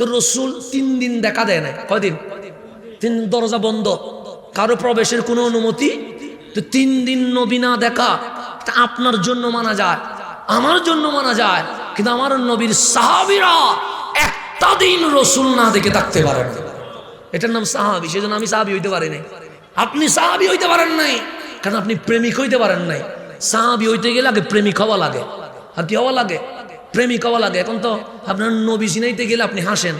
তো রসুল তিন দিন দেখা দেয় না কয়দিন? তিন দরজা বন্ধ। কারও প্রবেশের কোনো অনুমতি? তো তিন দিন নবী না দেখা, তা আপনার জন্য মানা যায়, আমার জন্য মানা যায়। কিন্তু আমার নবীর সাহাবিরা একটা দিন রসুল না দেখে থাকতে পারে না এটার নাম সাহাবি, সেজন্য আমি সাহাবি হইতে পারি নাই। আপনি সাহাবি হইতে পারেন নাই, কারণ আপনি প্রেমিক হইতে পারেন নাই। সাহাবি হইতে গেলে আগে প্রেমিক হওয়া লাগে। আর কি হওয়া লাগে? প্রেমিক হওয়া লাগে এখন তো আপনার নবী চিনাইতে গেলে আপনি হাসেন।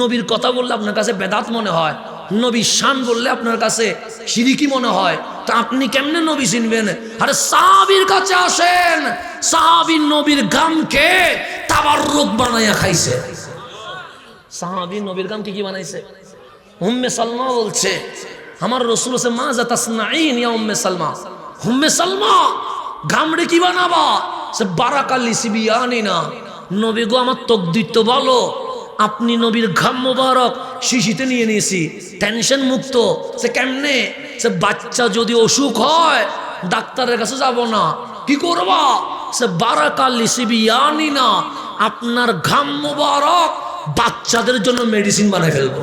নবীর কথা বললে আপনার কাছে বেদাত মনে হয়। নবী শান বললে আপনার কাছে সিরিকি মনে হয়। তা আপনি কেমনে নবী চিনবেন? আরে সাহাবির কাছে আসেন। সাহাবির নবীর গামকে তাবার রোগ বানাইয়া খাইছে। সাহাবি নবীর গাম কি বানাইছে? উম্মে সালমা বলছে, আমার রসুল আছে মা জাতাসনাইন ইয়া উম্মে সালমা। উম্মে সালমা, গামড়ে কি বানাবা? সে বারাকাল্লি সিবিয়ানি না নবী গো, আমার তকদির তো আপনি নবীর ঘাম মোবারক শিশিতে নিয়ে নিয়েছি। টেনশন মুক্ত। সে কেমনে? সে বাচ্চা যদি অসুখ হয়, ডাক্তারের কাছে যাব না। কি করবা? সে বারাকাল্লি সিবিয়ানি না আপনার ঘাম মোবারক বাচ্চাদের জন্য মেডিসিন বানায় ফেলব।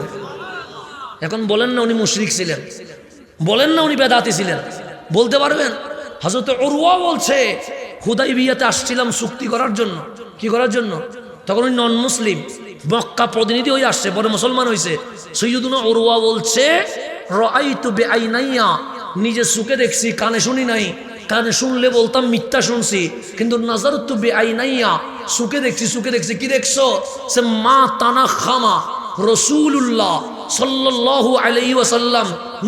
এখন বলেন না উনি মুশরিক ছিলেন। বলেন না উনি বেদাতি ছিলেন। বলতে পারবেন? হজরত অরুয়া বলছে হুদাই বিয়াতে আসছিলাম চুক্তি করার জন্য। কি করার জন্য? তখন ওই নন মুসলিম মক্কা প্রতিনিধি হয়ে আসছে পরে মুসলমান হয়েছে সৈয়দুনা অরুয়া বলছে তু নিজে সুখে দেখছি, কানে শুনি নাই। কানে শুনলে বলতাম, মিথ্যা শুনছি। কিন্তু নাজার তু বেআইনাইয়া সুখে দেখছি সুখে দেখছি। কি দেখছ? সে মা তানা খামা রসুল্লাহ সাল্লাল্লাহু আলাইহি ওয়াসাল্লাম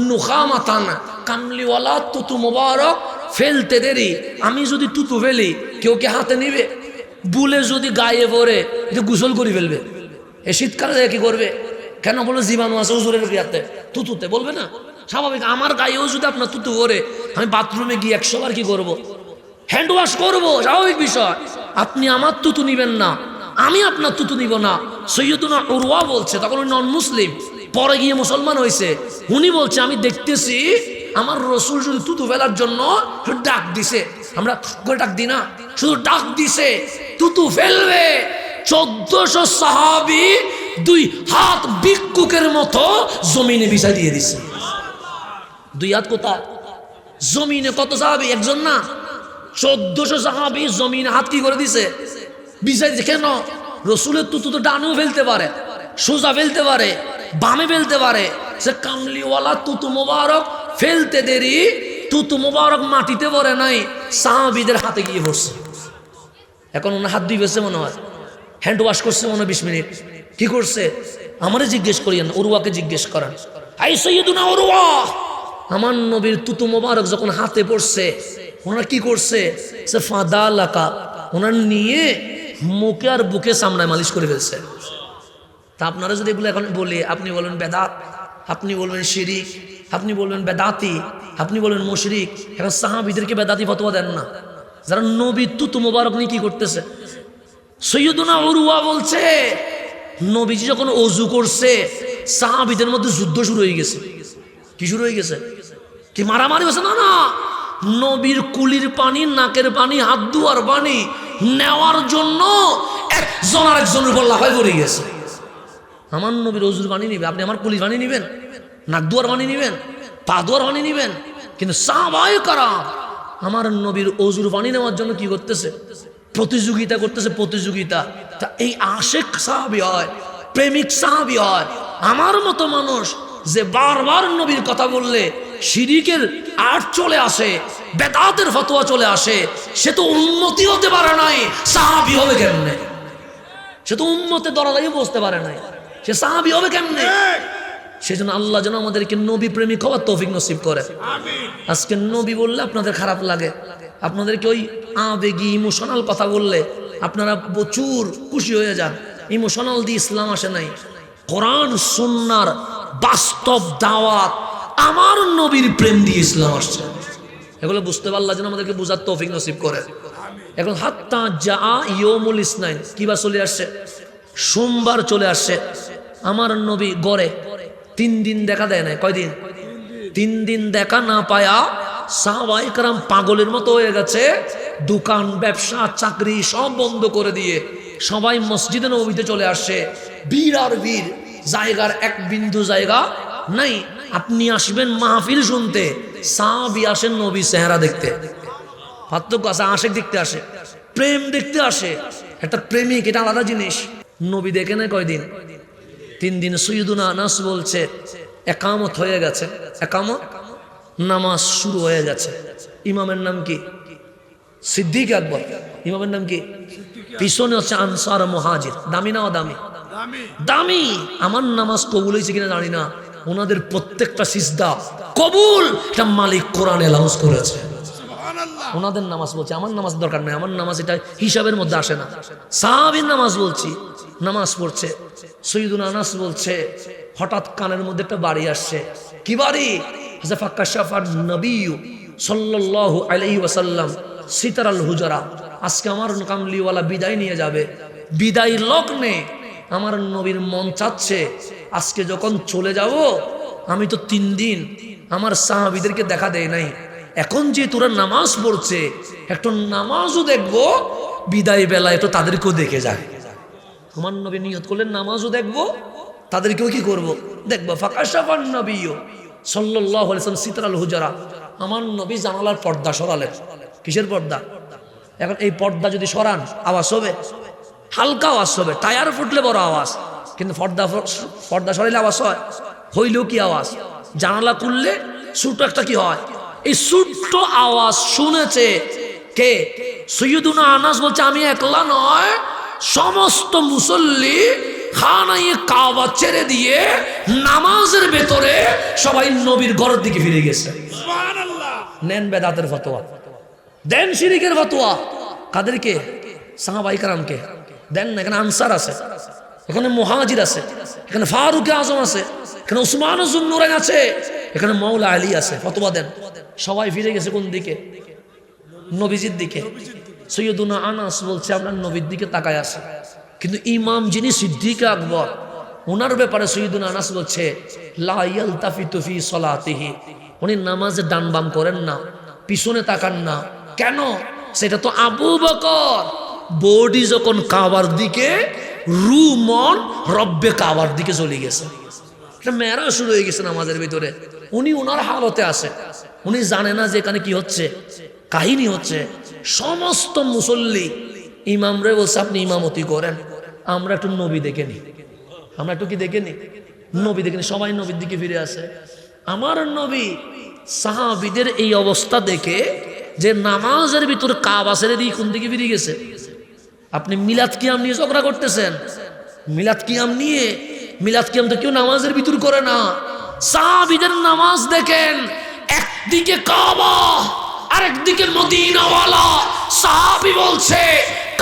নুখামাতান কামলিওয়ালা, তুতু মোবারক ফেলতে দেরি। আমি যদি তুতু ফেলি, কেউ কে হাতে নিবে? বুলে যদি গায়ে যে গোসল করে ফেলবে। এ শীতকালে কি করবে? কেন বলে জীবাণু আছে হুজুরের বিয়াতে তুতুতে বলবে না? স্বাভাবিক, আমার গায়েও যদি আপনার তুতু করে আমি বাথরুমে গিয়ে একশো বার কি করব? হ্যান্ড ওয়াশ করব, স্বাভাবিক বিষয়। আপনি আমার তুতু নিবেন না, আমি আপনার তুতু নিব না। সৈয়দুনা উরওয়া বলছে, তখন নন মুসলিম পরে গিয়ে মুসলমান হয়েছে উনি বলছে, আমি দেখতেছি আমার রসুল শুধু তুতু ফেলার জন্য ডাক দিছে, আমরা করে ডাক দিই না, শুধু ডাক দিছে, তুতু ফেলবে। চোদ্দশো সাহাবি দুই হাত ভিক্ষুকের মতো জমিনে বিছাই দিয়ে দিছে। দুই হাত কোথায়? জমিনে কত সাহাবি? একজন না? চোদ্দশো সাহাবি জমিনে হাত কি করে দিছে? বিছাই কেন? রসুলের তুতু তো ডানেও ফেলতে পারে, সোজা ফেলতে পারে, বামে ফেলতে পারে। সে কামলিওয়ালা তুতু মোবারক ফেলতে দেরি তুতু মোবারক মাটিতে পড়ে নাই, সাহাবিদের হাতে গিয়ে পড়ছে। এখন ওনার হাত ধুইবেছে মনে হয়। হ্যান্ড ওয়াশ করছে মনে বিশ মিনিট। কি করছে? আমারে জিজ্ঞেস করিয়েন উরুয়াকে জিজ্ঞেস করেন। আই সৈয়দুনা উরুয়া আমার নবীর তুতু মোবারক যখন হাতে পড়ছে, ওনার কি করছে? সে ফাদা লাকা, ওনার নিয়ে মুখে আর বুকে সামনায় মালিশ করে ফেলছে। তা আপনারা যদি এগুলো এখন বলি, আপনি বলেন বেদাত। আপনি বলবেন শিরিক, আপনি বলবেন বেদাতি, আপনি বলবেন মুশরিক এখন সাহাবিদেরকে বেদাতি ফতোয়া দেন না। যারা নবী তুতু মোবারক নিয়ে কি করতেছে। সৈয়দুনা অরুয়া বলছে, নবীজি যখন অজু করছে, সাহাবিদের মধ্যে যুদ্ধ শুরু হয়ে গেছে। কি শুরু হয়ে গেছে? কি মারামারি হয়েছে? না না। নবীর কুলির পানি, নাকের পানি, হাত দুয়ার পানি নেওয়ার জন্য একজন আরেকজনের উপর লাফাই পড়ে গেছে। আমার নবীর অজুর পানি নিবে আপনি আমার কুলির পানি নিবেন, নাক দুয়ার পানি নিবেন, পা দুয়ার পানি নিবেন, কিন্তু সাহাবাই কারা আমার নবীর অজুর পানি নেওয়ার জন্য কি করতেছে? প্রতিযোগিতা করতেছে, প্রতিযোগিতা। তা এই আশেক সাহাবি হয়, প্রেমিক সাহাবি হয়, আমার মতো মানুষ যে বারবার নবীর কথা বললে শিরিকের আট চলে আসে, বেদাতের ফতোয়া চলে আসে, সে তো উন্নতি হতে পারে নাই, সাহাবি হবে কেমনে? সে তো উন্মতে দরদাই বসতে পারে নাই। সে সাহাবি হবে কেমনে? সেজন্য আল্লাহ যেন আমাদেরকে নবী প্রেমিক হওয়ার তৌফিক নসিব করে। আজকে নবী বললে আপনাদের খারাপ লাগে। আপনাদেরকে ওই আবেগি ইমোশনাল কথা বললে আপনারা প্রচুর খুশি হয়ে যান। ইমোশনাল দিয়ে ইসলাম আসে নাই। কোরআন সুন্নার বাস্তব দাওয়াত আমার নবীর প্রেম দিয়ে ইসলাম আসছে। এগুলো বুঝতে পারলা যেন আমাদেরকে বুঝার তৌফিক নসিব করে। এখন হাত্তা যা ইয়মুল ইসনাইন। কিবা চলে আসছে? সোমবার চলে আসছে। আমার নবী গড়ে তিন দিন দেখা দেয় না কয়দিন? তিন দিন দেখা না পায়া সাহবাইকরাম পাগলের মতো হয়ে গেছে। দোকান, ব্যবসা, চাকরি সব বন্ধ করে দিয়ে সবাই মসজিদে নবীতে চলে আসছে। বীর আর বীর জায়গার এক বিন্দু জায়গা নাই। আপনি আসবেন মাহফিল শুনতে, সাহাবি আসেন নবী চেহারা দেখতে। পার্থক্য আছে, আশেক দেখতে আসে, প্রেম দেখতে আসে। একটা প্রেমিক, এটা আলাদা জিনিস। নবী দেখে না কয়দিন? তিন দিন সৈয়দুনা আনাস বলছে একামত হয়ে গেছে। একামত? নামাজ শুরু হয়ে গেছে। ইমামের নাম কি? সিদ্দিক আকবর। ইমামের নাম কি? পিছনে হচ্ছে আনসার মহাজির। দামি না দামি। দামি। আমার নামাজ কবুল হয়েছে কিনা জানি না। ওনাদের প্রত্যেকটা সিজদা কবুল। এটা মালিক কোরআন অ্যালাউন্স করেছে। ওনাদের নামাজ বলছে, আমার নামাজ দরকার নাই, আমার নামাজ এটা হিসাবের মধ্যে আসে না। সাহাবির নামাজ বলছি, নামাজ পড়ছে, সৈয়দুল আনাস বলছে, হঠাৎ কানের মধ্যে একটা বাড়ি আসছে। কি বাড়ি? আজকে আমার বিদায় নিয়ে যাবে। আমার নবীর মন চাচ্ছে, আজকে যখন চলে যাব, আমি তো তিন দিন আমার সাহাবিদেরকে দেখা দেয় নাই। এখন যে তোরা নামাজ পড়ছে, একটু নামাজও দেখব, বিদায় বেলা একটু তাদেরকেও দেখে যায় আমার নবী নিহত করলেন নামাজও দেখব, তাদেরকেও কি করব? দেখব, ফাঁকা সাফার নবীও সাল্লাহ সিতরাল হুজারা, আমার নবী জানালার পর্দা সরালেন। কিসের পর্দা? এখন এই পর্দা যদি সরান, আওয়াজ হবে হালকা আওয়াজ হবে টায়ার ফুটলে বড় আওয়াজ। কিন্তু পর্দা পর্দা সরাইলে আওয়াজ হয়? হইলেও কি আওয়াজ? জানালা খুললে ছোট একটা কি হয়? এই ছোট্ট আওয়াজ শুনেছে কে? সৈয়দুনা আনাস বলছে আমি একলা নয় সমস্ত মুসল্লি খানাইয়ে কাবা ছেড়ে দিয়ে নামাজের ভেতরে সবাই নবীর ঘরের দিকে ফিরে গেছে। নেন বেদাতের ফতোয়া। দেন শিরিকের ফতোয়া। কাদেরকে? সাহাবাই কারামকে দেন না এখানে আনসার আছে এখানে মহাজির আছে এখানে ফারুক আজম আছে এখানে উসমান নুরাইন আছে। এখানে মৌলা আলী আছে, ফতোয়া দেন। সবাই ফিরে গেছে কোন দিকে? নবীজির দিকে। সৈয়দুনা আনাস বলছে আপনার নবীর দিকে তাকায় আছে। কিন্তু ইমাম যিনি সিদ্দিক আকবর, ওনার ব্যাপারে সৈয়দুনা আনাস বলছে লাইয়াল তাফিতুফি সলাতিহি। উনি নামাজে ডান বাম করেন না, পিছনে তাকান না। কেন? সেটা তো আবু বকর। বডি যখন কাবার দিকে রু মন রব্বে কাবার দিকে চলে গেছে। একটা মেয়েরা শুরু হয়ে গেছে নামাজের ভিতরে। উনি ওনার হালতে আছে। উনি জানে না যে এখানে কি হচ্ছে, কাহিনী হচ্ছে। সমস্ত মুসল্লি ইমামরে বলছে, আপনি ইমামতি করেন, আমরা একটু নবী দেখে নি। আমরা একটু কি দেখে নি? নবী দেখে সবাই নবীর দিকে ফিরে আসে। আমার নবী সাহাবিদের এই অবস্থা দেখে যে নামাজের ভিতর কাবা ছেড়ে দিয়ে কোন দিকে ফিরে গেছে? আপনি মিলাদ কিয়াম নিয়ে ঝগড়া করতেছেন। মিলাদ কিয়াম নিয়ে, মিলাদ কিয়াম তো কেউ নামাজের ভিতর করে না। সাহাবিদের নামাজ দেখেন, একদিকে কাবা, আরেকদিকে মদিনাওয়ালা। সাহাবি বলছে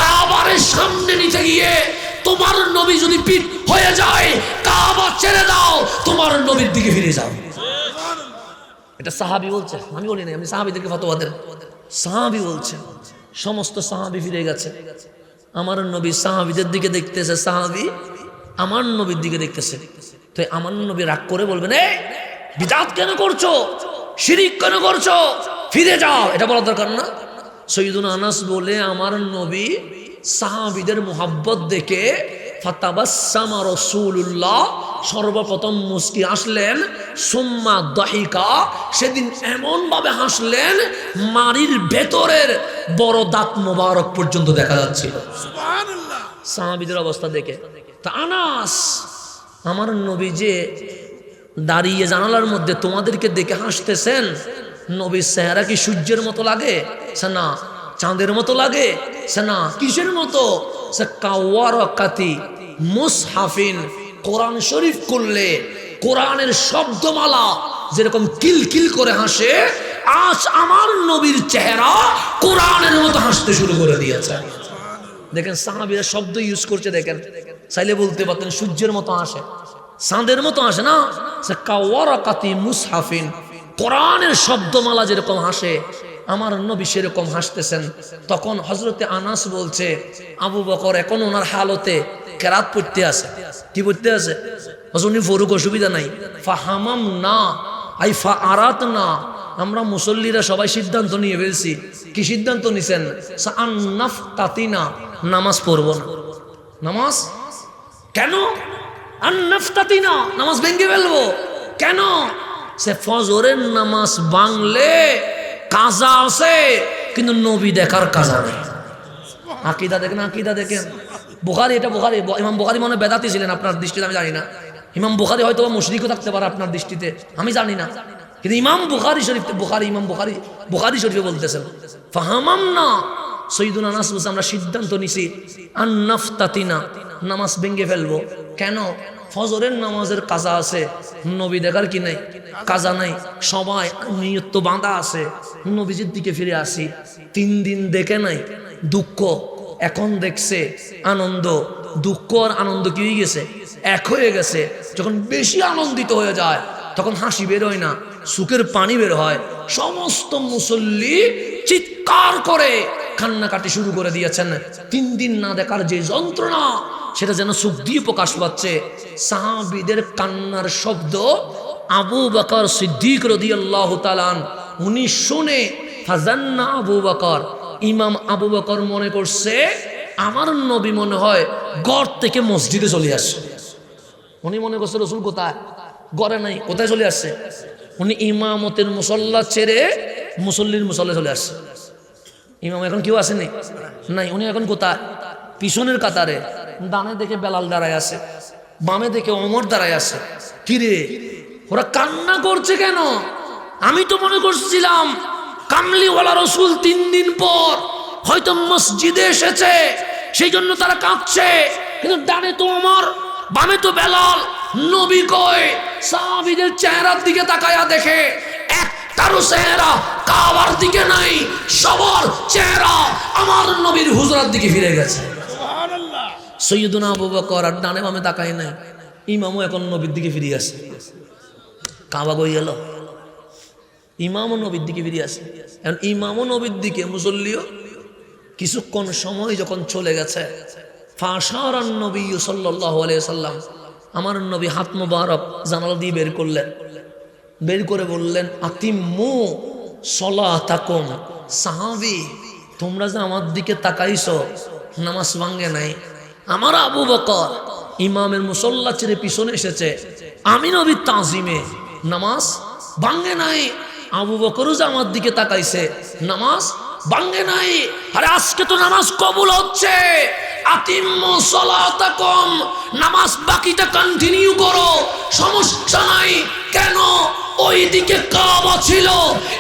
কাবারের সামনে নিতে গিয়ে তোমার নবী যদি পিঠ হয়ে যায়, কাবা ছেড়ে দাও, তোমার নবীর দিকে ফিরে যাও। এটা সাহাবি বলছে, আমি বলি না আমি সাহাবিদেরকে ফতোয়া দেন সাহাবি বলছে, সমস্ত সাহাবি ফিরে গেছে। আমার নবী সাহাবিদের দিকে দেখতেছে, সাহাবি আমার নবীর দিকে দেখতেছে। তো আমার নবী রাগ করে বলবেন এই বিদাত কেন করছ? শিরিক কেন করছ? ফিরে যাও। এটা বলা দরকার না। সৈয়দুল আনাস বলে আমার নবী সাহাবিদের মোহাব্বত দেখে ফাতাবাসামা রসুল্লাহ সর্বপ্রথম মুস্কি আসলেন সুম্মা দহিকা সেদিন এমন ভাবে হাসলেন মারির ভেতরের বড় দাঁত মোবারক পর্যন্ত দেখা যাচ্ছিল। সাহাবিদের অবস্থা দেখে। তা আনাস আমার নবী যে দাঁড়িয়ে জানালার মধ্যে তোমাদেরকে দেখে হাসতেছেন, নবীর চেহারা কি সূর্যের মতো লাগে? সে না, চাঁদের মতো লাগে? সে না, কিসের মতো? সে কাওয়ারকাতি মুসহাফিন কোরআন শরীফ করলে কোরআনের শব্দমালা যেরকম কিল কিল করে হাসে, আজ আমার নবীর চেহারা কোরআনের মতো হাসতে শুরু করে দিয়েছে। দেখেন সাহাবিরা শব্দ ইউজ করছে, দেখেন। চাইলে বলতে পারতেন সূর্যের মতো আসে, চাঁদের মতো আসে না? সে কাওয়ারাকাতি মুসহাফিন, কোরআনের শব্দমালা যেরকম হাসে, আমার নবী সেরকম হাসতেছেন। তখন হজরতে আনাস বলছে, আবু বকর এখন ওনার হালতে কেরাত পড়তে আছে। কি পড়তে আছে? উনি ফরুক, অসুবিধা নাই। ফাহামাম না আই ফা আরাত না আমরা মুসল্লিরা সবাই সিদ্ধান্ত নিয়ে ফেলছি। কি সিদ্ধান্ত নিছেন? নামাজ পড়ব না। নামাজ? কেন? আন্নাফতাতি না নামাজ ভেঙে ফেলব। কেন? সে ফজরের নামাজ বাংলে কাজা আছে, কিন্তু নবী দেখার কাজা নেই। আকিদা দেখেন আকিদা দেখেন। বুখারি, এটা বুখারি। ইমাম বুখারি মনে বেদাতি ছিলেন, আপনার দৃষ্টিতে আমি জানি না। ইমাম বুখারি হয়তো মুশরিকও থাকতে পারে আপনার দৃষ্টিতে, আমি জানি না। কিন্তু ইমাম বুখারি শরীফ, বুখারি, ইমাম বুখারি বুখারি শরীফে বলতেছেন ফাহামাম না সৈদুল আনাস বলছে, আমরা সিদ্ধান্ত নিছি, আন্নাফতাতিনা, নামাজ ভেঙে ফেলব। কেন? ফজরের নামাজের কাজা আছে, নবী দেখার কি নাই? কাজা নাই। সবাই নিয়ত বাঁধা আছে। নবীজির দিকে ফিরে আসি। তিন দিন দেখে নাই, দুঃখ। এখন দেখছে আনন্দ। দুঃখ আর আনন্দ কি হয়ে গেছে? এক হয়ে গেছে। যখন বেশি আনন্দিত হয়ে যায়, তখন হাসি বের হয় না, সুখের পানি বের হয়। সমস্ত মুসল্লি চিৎকার করে কান্নাকাটি শুরু করে দিয়েছেন। তিন দিন না দেখার যে যন্ত্রণা, সেটা যেন সুখ দিয়ে প্রকাশ পাচ্ছে। সাহাবিদের কান্নার শব্দ আবু বকর সিদ্দিক রদি আল্লাহ তালান উনি শুনে ফাজান্না আবু বকর, ইমাম আবু বকর মনে করছে, আমার নবী মনে হয় গড় থেকে মসজিদে চলে আসছে উনি মনে করছে, রসুল কোথায়? গড়ে নাই, কোথায় চলে আসছে উনি ইমামতের মুসল্লা ছেড়ে মুসল্লির মুসল্লা চলে আসছে ইমাম এখন কেউ আসেনি? নাই, উনি এখন কোথায়? পিছনের কাতারে, ডানে দেখে বেলাল দাঁড়ায় আছে, বামে দেখে অমর দাঁড়ায় আছে। কিরে, ওরা কান্না করছে কেন? আমি তো মনে করছিলাম, কামলিওয়ালা রসুল তিন দিন পর হয়তো মসজিদে এসেছে, সেই জন্য তারা কাঁদছে। কিন্তু ডানে তো অমর বামে তো বেলাল। নবী কয়, সাহাবিদের চেহারার দিকে তাকায়া দেখে, একটারও চেহারা কাবার দিকে নাই সবার চেহারা আমার নবীর হুজরার দিকে ফিরে গেছে। সৈয়দুনা আবু বকর আর ডানে বামে তাকাই নাই ইমামও এখন নবীর দিকে ফিরে আসে। কাবা গই গেল ইমামও নবীর দিকে ফিরে আসে। এখন ইমামও নবীর দিকে মুসল্লিও কিছুক্ষণ সময় যখন চলে গেছে ফাঁসার নবী সাল্লাহ সাল্লাম আমার নবী হাত মুবারক জানাল দিয়ে বের করলেন। বের করে বললেন আতিমু সলা তাকুম সাহাবি, তোমরা যে আমার দিকে তাকাইছো, নামাজ ভাঙ্গে নাই। আমার আবু বকর ইমামের মুসল্লা ছেড়ে পিছনে এসেছে। আমি নবী তাজিমে, নামাজ ভাঙ্গে নাই। আবু বকরও যে আমার দিকে তাকাইছে, নামাজ ভাঙ্গে নাই। আরে আজকে তো নামাজ কবুল হচ্ছে। নামাজ বাকিটা কন্টিনিউ করো। সমস্যা নাই। কেন? ওই দিকে কাবা ছিল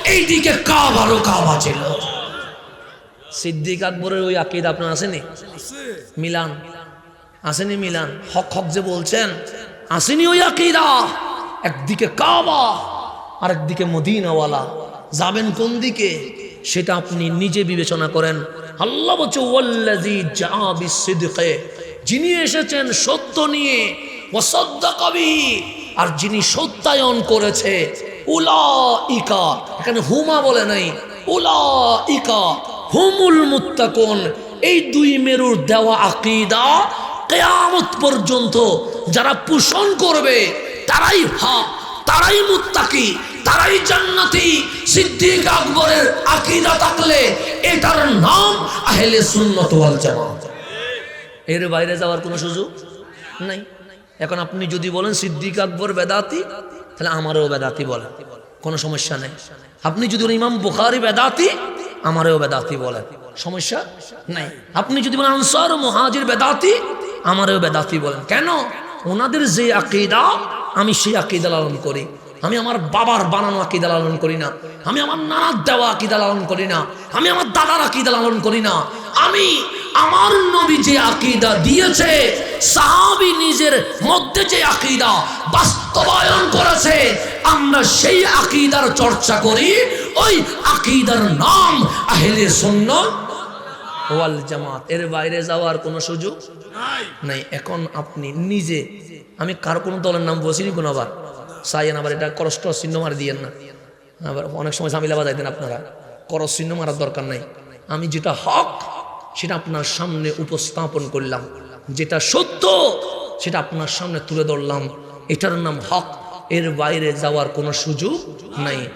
এই দিকে কাবারও কাবা ছিল। সিদ্দিক আকবরের ওই আকিদ আপনার আসেনি? মিলান। আসেনি মিলান? হক হক যে বলছেন আসেনি ওই আকিদা। একদিকে কাবা আর একদিকে মদিনাওয়ালা। যাবেন কোন দিকে? সেটা আপনি নিজে বিবেচনা করেন। আল্লাহ বলছে জাআ বিসিদকে। যিনি এসেছেন সত্য নিয়ে ওয়াসাদ্দাকা বিহি। আর যিনি সত্যায়ন করেছে। উলা ইকা এখানে হুমা বলে নাই। উলা ইকা হুমুল মুত্তাকুন। এই দুই মেরুর দেওয়া আকিদা কেয়ামত পর্যন্ত যারা পোষণ করবে, তারাই হক, তারাই মুত্তাকি, তারাই জান্নাতি। সিদ্দিক আকবরের আকিদা থাকলে এটার নাম আহলে সুন্নত ওয়াল জামাত। এর বাইরে যাওয়ার কোনো সুযোগ নাই। এখন আপনি যদি বলেন সিদ্দিক আকবর বেদাতি তাহলে আমারও বেদাতি বলেন কোনো সমস্যা নেই। আপনি যদি ইমাম বুখারি বেদাতি, আমারও বেদাতি বলেন সমস্যা নাই। আপনি যদি বলেন আনসার মহাজির বেদাতি, আমারও বেদাতি বলেন। কেন? ওনাদের যে আকিদা, আমি সেই আকিদা লালন করি। আমি আমার বাবার বানানো আকিদা লালন করি না। আমি আমার নানার দেওয়া আকিদা লালন করি না। আমি আমার দাদার আকিদা লালন করি না। আমি আমার নবী যে আকিদা দিয়েছে সাহাবি নিজের মধ্যে যে আকিদা বাস্তবায়ন করেছে আমরা সেই আকিদার চর্চা করি ওই আকিদার নাম আহলে সুন্নাত ওয়াল জামাত। এর বাইরে যাওয়ার কোনো সুযোগ নাই। এখন আপনি নিজে আমি কার কোনো দলের নাম বসিনি কোনো আবার? সাইয়েন আবার এটা করস চিহ্ন মারি দিয়েন না। আবার অনেক সময় ঝামেলা বাজাইতেন আপনারা। করস চিহ্ন মারার দরকার নাই। আমি যেটা হক সেটা আপনার সামনে উপস্থাপন করলাম। যেটা সত্য, সেটা আপনার সামনে তুলে ধরলাম। এটার নাম হক। এর বাইরে যাওয়ার কোনো সুযোগ নাই।